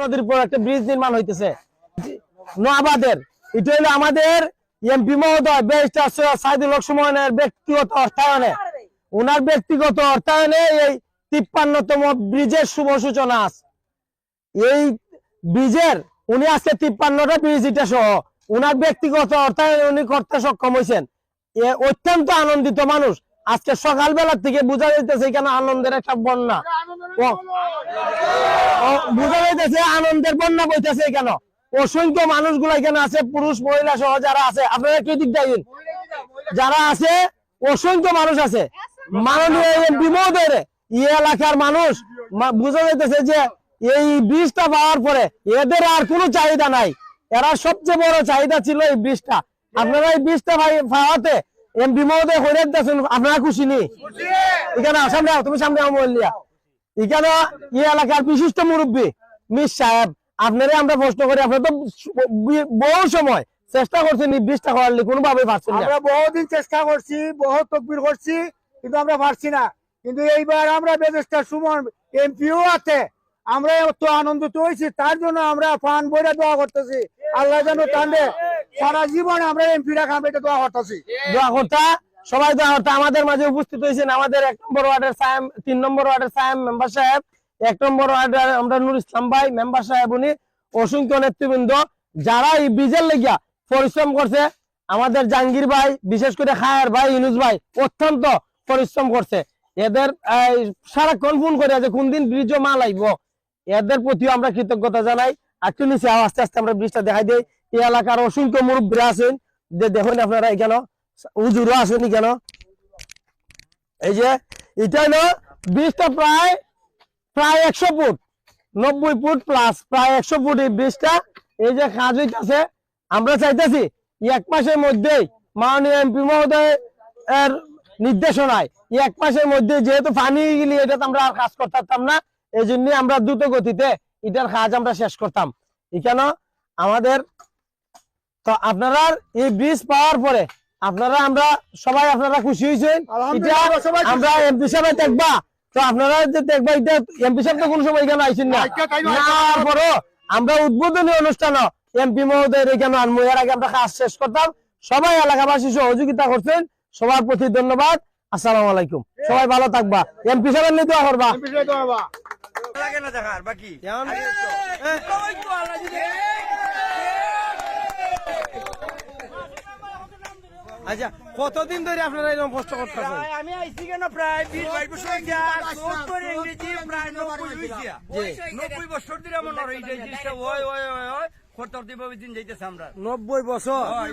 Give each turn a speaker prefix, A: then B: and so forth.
A: নদীর উপর একটা ব্রিজ নির্মাণ হইতেছে। নোয়াবাদের এটা হলো আমাদের এমপি মহোদয় সুমনের ব্যক্তিগত অর্থায়নে। ওনার ব্যক্তিগত অর্থায়নে এই তিপ্পান্নতম ব্রিজের শুভ সূচনা। এই ব্রিজের উনি আজকে তিপ্পান্নটা ব্রিজ এটা সহ, উনার ব্যক্তিগত অর্থায়নে উনি করতে সক্ষম হয়েছেন অত্যন্ত আনন্দিত মানুষ। আজকে সকালবেলা থেকে বোঝা যাইতেছে এখানে আনন্দের একটা বন্যা। বোঝা যাইতেছে, আনন্দের বন্যা বইতেছে এখানে। অসংখ্য মানুষগুলো এখানে আছে, পুরুষ, মহিলা সহ যারা আছে। আপনারা কি দিক দেবেন যারা আছে, অসংখ্য মানুষ আছে। এলাকার মানুষ বোঝা যাইতেছে যে এই বীজটা পাওয়ার পরে এদের আর কোনো চাহিদা নাই। এরা সবচেয়ে বড় চাহিদা ছিল এই বীজটা আপনারা এই বীজটা পাওয়াতে এমপি মহোদয় দিতেছেন আপনারা খুশি নি? এখানে সামনে তুমি সামনে মহিলা এখানে এই এলাকার বিশিষ্ট মুরব্বী মিস সাহেব আপনারা আমরা প্রশ্ন করি আপনারা তো বহু সময় চেষ্টা করছেন কোনোভাবে পারছেন
B: আমরা বহুদিন চেষ্টা করছি বহু তকবির করছি কিন্তু আমরা পারছি না। কিন্তু এইবার আমরা বেদেশটা সুমন এমপিও আছে আমরা এত আনন্দিত হয়েছি তার জন্য আমরা ফান বইটা দোয়া করতেছি। আল্লাহ যেন তান্ডে সারা জীবন আমরা এমপি রাখা এটা দোয়া করতেছি।
A: দোয়া করতা সবাই করতা আমাদের মাঝে উপস্থিত হয়েছেন আমাদের এক নম্বর ওয়ার্ডের সাহেব তিন নম্বর ওয়ার্ডের সাহেব মেম্বার সাহেব। এক নম্বর ওয়ার্ডের আমরা নুর ইসলাম ভাই মেম্বার সাহেব, উনি অসংখ্য নেতৃবৃন্দ। যারা এই বীজের লেগিয়া পরিশ্রম করছে, আমাদের জাহাঙ্গীর ভাই, বিশেষ করে খায়ের ভাই ইনুজ ভাই, অত্যন্ত পরিশ্রম করছে। এদের সারাক্ষণ ফোন করে যে কোন দিন ব্রিজ মাল আইব এদের প্রতিও আমরা কৃতজ্ঞতা জানাই। নিচে আস্তে আস্তে আমরা ব্রিজটা দেখাই দিই। এই এলাকার অসংখ্য মুরব্বীরা আছেন। যে দেখুন আপনারা এখানে উজুরও আছেন এখানে এই যে, এটা হলো ব্রিজটা প্রায় প্রায় একশো ফুট, নব্বই ফুট প্লাস প্রায় একশো ফুট এই ব্রিজটা এই যে কাজ হইতেছে, আমরা চাইতেছি, এক মাসের মধ্যেই মাননীয় এমপি মহোদয় এর নির্দেশনায়, এক মাসের মধ্যে যেহেতু পানি গেলে এটা তো আমরা আর কাজ করতে পারতাম না এই জন্য আমরা দ্রুত গতিতে এটার কাজ আমরা শেষ করতাম। এখানে আমাদের, তো আপনারা এই ব্রিজ পাওয়ার পরে আপনারা আমরা সবাই আপনারা খুশি হয়েছেন।
B: আমরা
A: এমপি সাহেব দেখবা তো আপনারা যে দেখবা এটা এমপি সাহেব তো কোনো সময় এখানে আইসেন না।
B: আইসা তাই না,
A: না আর পরও আমরা উদ্বোধনী অনুষ্ঠান এমপি মহোদয়ের এখানে আনব এর আগে আমরা কাজ শেষ করতাম। সবাই এলাকাবাসী সহযোগিতা করছেন। সবার প্রতি ধন্যবাদ। আসসালামু আলাইকুম। সবাই ভালো থাকবা। এমপি সাহেবের নিয়ে দোয়া করবা।
B: দোয়া করবা।
C: লাগে না দেখার বাকি?
A: আচ্ছা কতদিন ধরে আপনারা এরকম কষ্ট করতে
C: হবে আমি আইছি কেন প্রায় বিশ বাইশ বছর সত্তর ইংরেজি প্রায় নব্বই নব্বই বছর ধরে আমার হয় এই জিনিসটা ওই ওই ওই ওই খরতর দিন যাইতেছে আমরা
A: নব্বই বছর
C: হ্যাঁ,